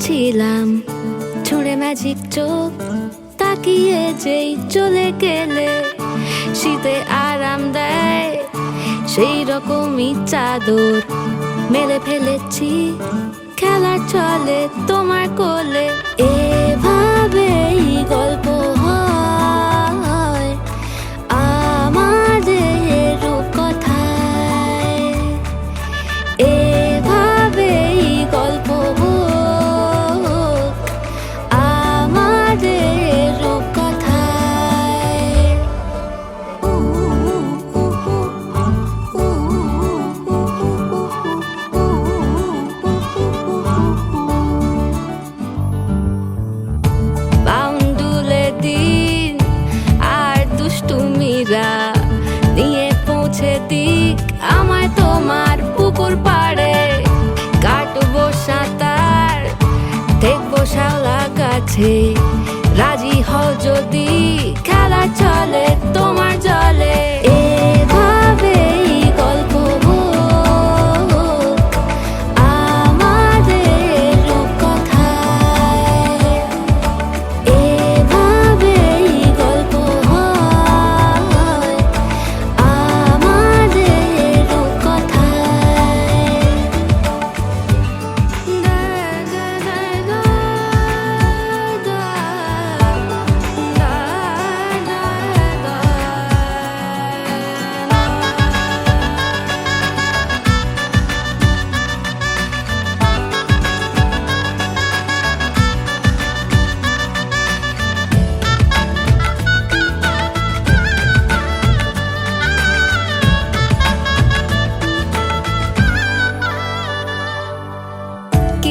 ছিলাম ছুঁড়ে ম্যাজিক চোখ তাকিয়ে যেই চলে গেলে, শীতে আরাম দেয়, সেই রকমই চাদর মেলে ফেলেছি খেলা চলে তোমার কোলে। এভাবেই গাছে রাজি হও যদি খেলা চলে তোমার জলে।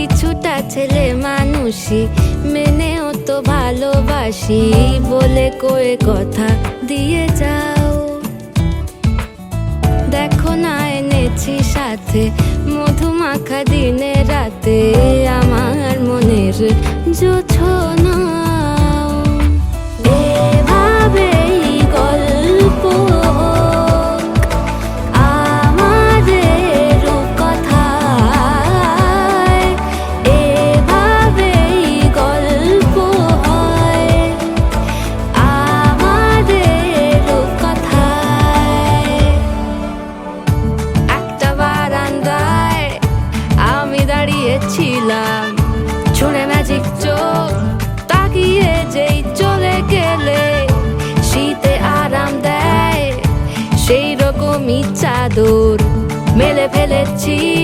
কিছুটা ছেলে মানুষই, মেনেও তো ভালোবাসি বলে কয়ে কথা দিয়ে যাও। দেখো না এনেছি সাথে মধুমাখা দিনে রাতে আমার মনের জোছনা ফেলেছি।